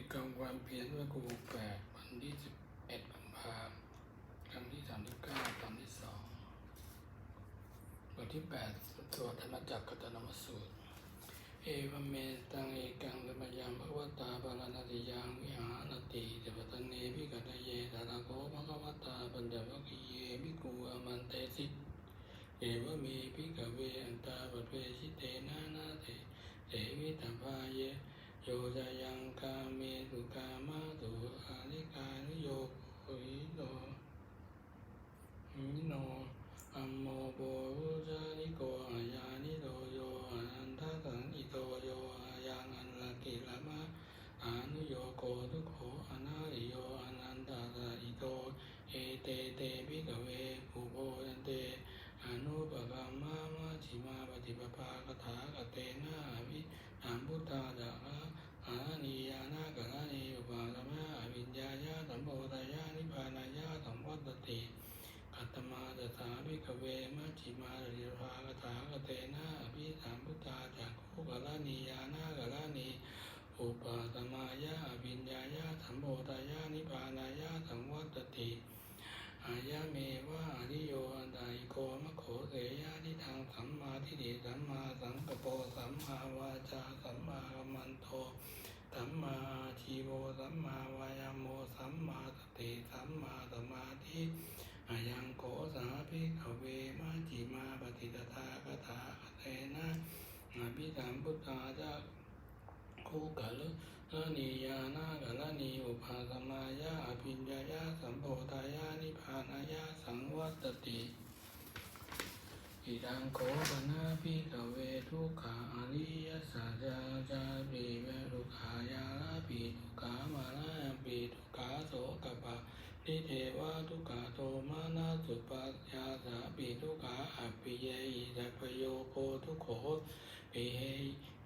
กิจกรรมความเพียรเมื่อกูแปดวันที่สิบเอ็ดกุมภาพันธ์ครั้งที่สามที่เก้าตอนที่สองบทที่แปดสวดธรรมจักรกัตนมสูตร เอวเมตังเอกังธรรมยังภควตาบาลนาติยังวิหารติเดวตันเนพิกัตเยตานาโกภควตาปัญจวัคคีเยภิกขุอมันเตสิเอวเมภิกขเวอันตาปะเวชิเตนานาเตเตวิตาภาเย โยจายังกาเมตุกามาตุอาลิกานิโยโหิโนหิโนอัมโมโบรุจานิโกอายานิโรโยอนันทสังอิโตโยอายังอันลกิลมะอานุโยโกทุโขอนาริโยอนันตาสะอิโตเอเตเตปิกเวภูโพยันเตอนุปกรรมามะชิมาปฏิปภาคถากเตนะอภิอามพุทธาจาระ อานิยานากะละนิอุปาสมะอวิญญาญาสัมโพธายานิพพานายาสัมวัตติกัตตมาตถาภิกขเวมัจฉิมาริภากถากเตนะอภิสามพุทธาจักขุกะละนิยานากะละนิอุปาสมายาอวิญญาญาสัมโพธายานิพพานายาสัมวัตติ อายะเมวะอริโยอันไดโกมะโขเสยะทิทางสัมมาทิฏฐิสัมมาสังกปโปสัมมาวาจ สัมมากัมมันโตสัมมาชีโวสัมมาวายโมสัมมาสติสัมมาสมาธิอายังโกสาภิกขเวมาจิมาปฏิตตาคถาคเตนะอภิธรรมพุทธาจะคู่กะลุละนิยานากะละนีอุปาสมายาอภิญญายาสัมโพธายานิพพานายาสังวัตติ อิดังโคปนาภิกเวทุกขาอริยสัจจาจาปิเวรุขายาลาปิทุกขามาลาปิทุกขาโสกปะนิเทวะทุกขาโทมานาสุปัสยาสาปิทุกขาอัปปิเยอิสัพโยโคทุกโขปิเฮ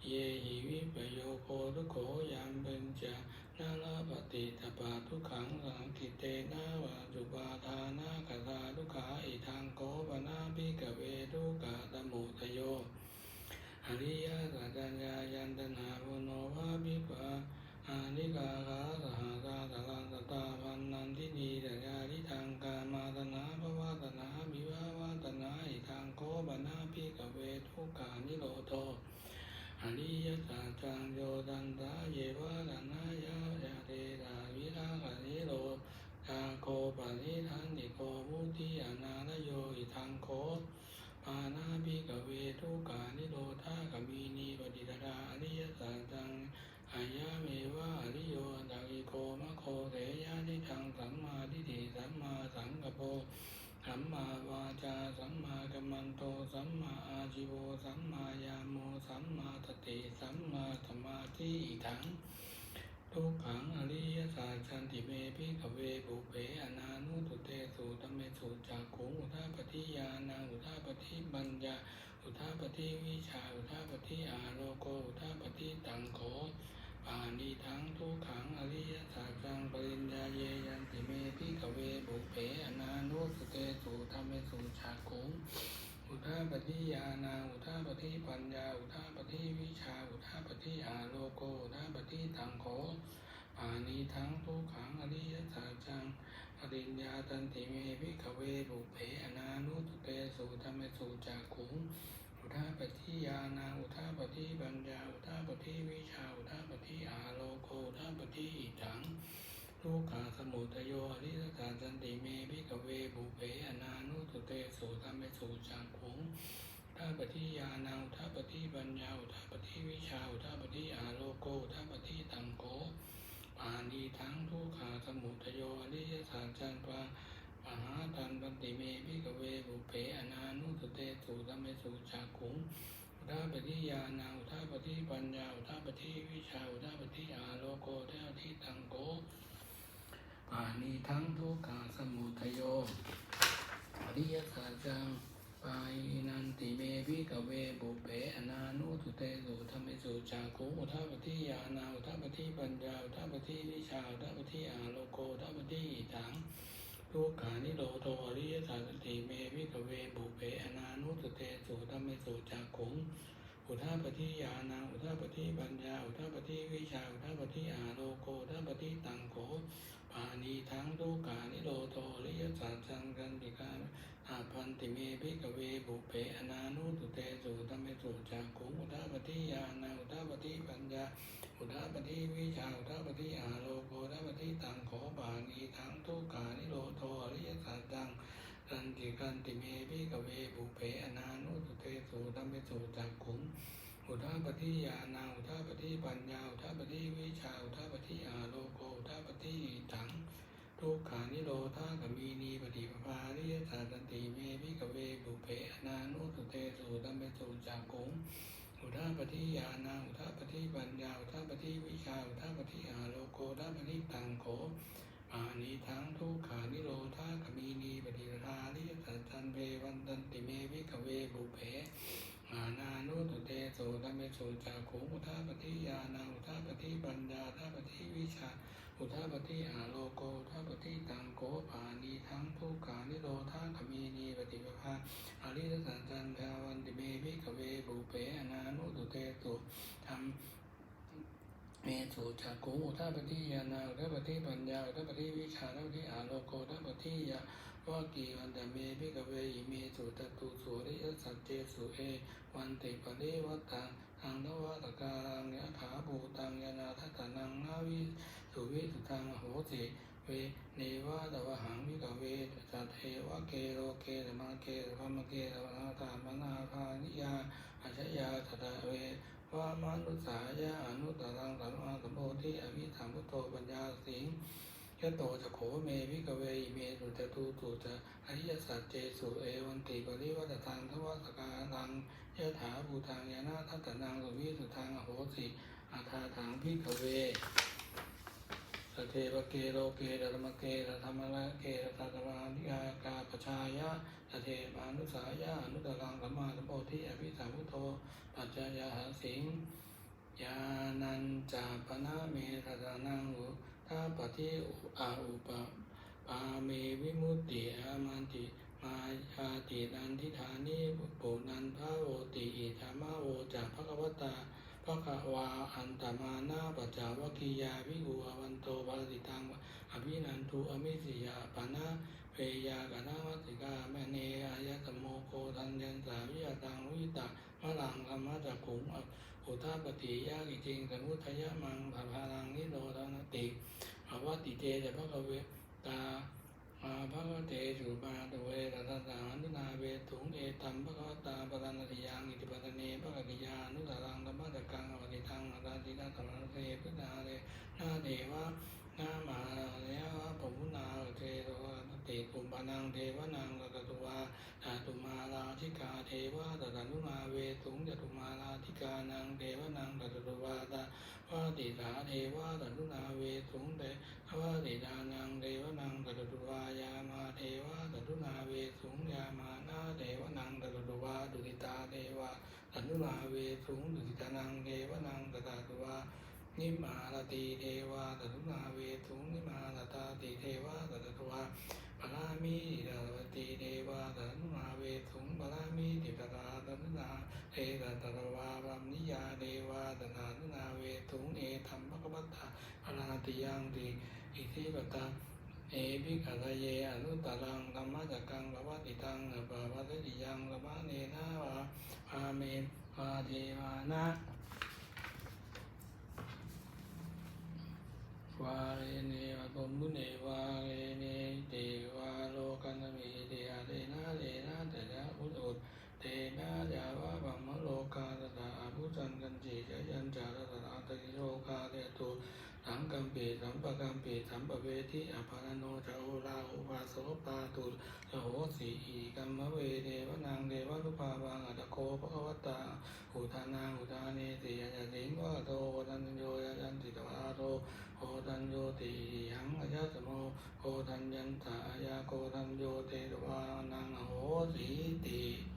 เยหิวิปโยโคทุกโขยามเบญจานาลาปฏิตปาทุกขังสังกิเตนาวาจุปาทานาคาตาทุกขาอิทังโกปนาภิกเว สัจจังโยตันตาเยวะนันายาญาเตตาวิรากนิโรธาโคปะนิทันติโกมุติอนานโยอิทังโคปานาปิกเวทุกานิโรธากมีนีปฏิตาอริยสัจจังอายาเวะอริโยตักิโกมะโคเสยะนิทังสัมมาทิฏฐิสัมมาสังกปร สัมมาวาจาสัมมากัมมันโตสัมมาอาชิโวสัมมายาโมสัมมาสติสัมมาสมาธิอิทังทุกขังอริยสัจจันติเมพิ ขเวบุเปอนานุตุเตสุตเมสุจักขุงอุทาปฏิยานาอุทาปฏิบัญญาอุทาปฏิวิชาอุทาปฏิอาโลโกอุทาปฏิตังโขปานิทังทุกขังอริยสัจจังปริญญาเยยันติเมพิขเวบุเปอนานุสุเตสุธรรมเมสุชาคุงอุทาปฏิยานาอุทาปฏิปัญญา อุทาปฏิวิชา อุทาปฏิอาโลโกอุทาปฏิตังโข ปานิทังทุกขังอริยสัจจังปริญญาตันติเมพิขเวบุเปอนานุสุเตสุธรรมสุชาคุงอุทาปฏิยานาอุทาปฏิปัญญาอุทาปฏิวิชาอุทาปฏิอาโลโกอุทาปฏิอิทังทุกขาสมุทโยอริสกาจันติเมพิกเวบุเปอนานุตุเตสุธรรมสุจังคุงอุทาปฏิยานาอุทาปฏิปัญญาอุทาปฏิวิชาอุทาปฏิอาโลโกอุทาปฏิตัง โกปานีทั้งทุกขาสมุทโยอริยสัจจันปะมหาตันปันติเมพิกเวบุเปอนานุสเตสุธรรมเมสุจักขุงอุทาปฏิยานาอุทาปฏิปัญญาอุทาปฏิวิชาอุทาปฏิอาโลโกเทวทิตังโกปานีทั้งทุกขาสมุทโยอริยสัจจัง ปายนันติเมพิกเวบุเปอนานุสุเตสุธรรมเมสุจักขุงอุทาปฏิยานาอุทาปฏิปัญญาอุทาปฏิวิชาอุทาปฏิอาโลโกอุทาปฏิอิทังทุกขานิโรโทอริยสัจติเมวิกเวบุเปอนานุสเตสุธรรมเมสุจักขุงอุทาปฏิยานาอุทาปฏิปัญญาอุทาปฏิวิชาอุทาปฏิอาโลโกอุทัปติตังโขาทุกขานิโรโทอริยสัจจังกันติกาอาพันติเมพิกเวบุเพอนานุตุเตสุตัมเมสุจักขุอุทาปฏิญาณอุทาปฏิปัญญาอุทาปฏิวิชาอุทาปฏิอาโลโกอุทาปฏิตังขอบานีทังทุกขานิโรโทอริยสัจจังกันติกันติเมพิกเวบุเพอนานุตุเตสุตัมเมสุจักขุ อุทาปฏิญาณอุทาปฏิปัญญาอุทาปฏิวิชาอุทาปฏิอาโลโกอุทาปฏิตังทุกขานิโรธากมีนีปฏิปภาริยสัตติเมพิกเวบุเพอนานุสุเตสุตัมเปสุจักขุงอุทาปฏิญาณาอุทาปฏิปัญญาอุทาปฏิวิชาอุทาปฏิอาโลโกอุทาปฏิตังโขอานิทังทุกขานิโรธากมีนีปฏิปภาริยสัตันเววันตันติเมพิกเวบุเพานานุสุเตสุตัมเปสุจักขุงอุทาปฏิญาณาอุทาปฏิปัญญาทาปฏิวิชา อุทาปฏิอาโลโกอุทาปฏิตังโกปานีทั้งทุกขานิโรธาขมีนีปฏิปภาอริยสัจจันทาวันติเมพิกเวบุเปอนานุตุเตตุธรรมเมสุจักขุอุทาปฏิยานาอุทาปฏิปัญญาอุทาปฏิวิชาทาปฏิอาโลโกอุทาปฏิยา วากีวันตเมพิกเวอิเมสุตตุสุริยสัจเจสุเอ วันติปริวัตตังทางนวัตการังยะขาภูตังยานาทัตตนังนาวิสุวิสุทังโหติเวเนวะตวหังวิกเวสัตเทวะเกโรเกธรรมเกธรรมเกธรรมนาธรรมนาคานิยาอัชยาตตะเววามานุสายะอนุตตังสัมมาสัมโพธิอวิธรรมพุทโธปัญญาสิง ยะโตจะโขเมวิกเวอิเมสุจตุตุจะอริยสัจเจสุเอวันติปริวัตตังทวสกาลังยะถาภูตังยานาทัตตนังสุวิสุทังอโหสิอาทาถังพิกเวสเทวเกโลเกธรรมเกรธรรมะเกรตัตวานิยากาปชายะสเทมานุสายะอนุตรังสัมมาสัมโพธิอภิสัมพุทโธปัจจยาหาสิงยานันจาปนาเมตตานัง ทาปฏิอุอาอุปปาเมวิมุตติอามันติมาชาตินันทิธานิปุนันทาโวติอิธามาโอจากพระกวตาพระกวาอันตมานาปัจจาวกิยาวิอุอวันโตภาติตังอภินันทุอมิสิยาปนา เปยากนาวัติกาแมเนอายตโมโคทันยันสาวิยตังวิตะมะลังธรรมะจักขุงอุทาปฏิยากิจิงสมุทยมังภาพาลังนิโรธนติภาวติเจจะพระกเวตาอาภะเตสุมาตเวตตตานุนาเวถุงเอตัมภะตาปะนันติยังอิติปัตเนภะกิยานุตรังธรรมะตะกังอวติทังอตาตินาตระเสพุนาเรนาเดวะนามาเนยะปมุนาเทโร ปนังเทวนังตตุวาตาตุมาลาธิกาเทวะตตานุนาเวถุงจตุมาลาธิกานังเทวนังตตุวาตาวาติสาเทวะตตุนาเวถุงเตอวติดานังเทวนังตตุวายามาเทวะตตุนาเวสุงยามานาเทวนังตตุวาดุติตาเทวะตตุนาเวสุงดุติตานังเทวนังตตตุวานิมาลติเทวะตตุนาเวสุงนิมาลตาติเทวะตตุวา ปรามิดาวติเทวะตตุนาเวสุงปรามิติปตาตตุนาเอตตตวารัมนิยาเทวะตตาตุนาเวสุงเอธัมภกวัตตาปราติยังติอิทิปตาเอภิกขะเยอนุตตรังธรรมะจักกังปวัติตังปะวัตติยังสมะเนนะวะอาเมนวาเทวานะวาเรเนวะตมุเนวาเรเนเตวาโลกันเมเตอะเรนะเรนะเตระอุตอุตเตนะยาวะบัมมะโลกาตตาอภุจันกันจิจยันจารตตาตติโลกาเตตุ สังกัมปีสัมปกัมปีสัมปเวทิอภารโนจะโอลาอุปาโสปาตุสโหสีอีกั มมะเวเดวนางเดวนุภาวังอัตโกภควตาอุทานังอุทานีติยะสิงวะโตโหตันโยยะยันติตวาโตโหตันโยติยังอายะสโมโหตันยันตายาโกตันโยเตตวานังโหสีติ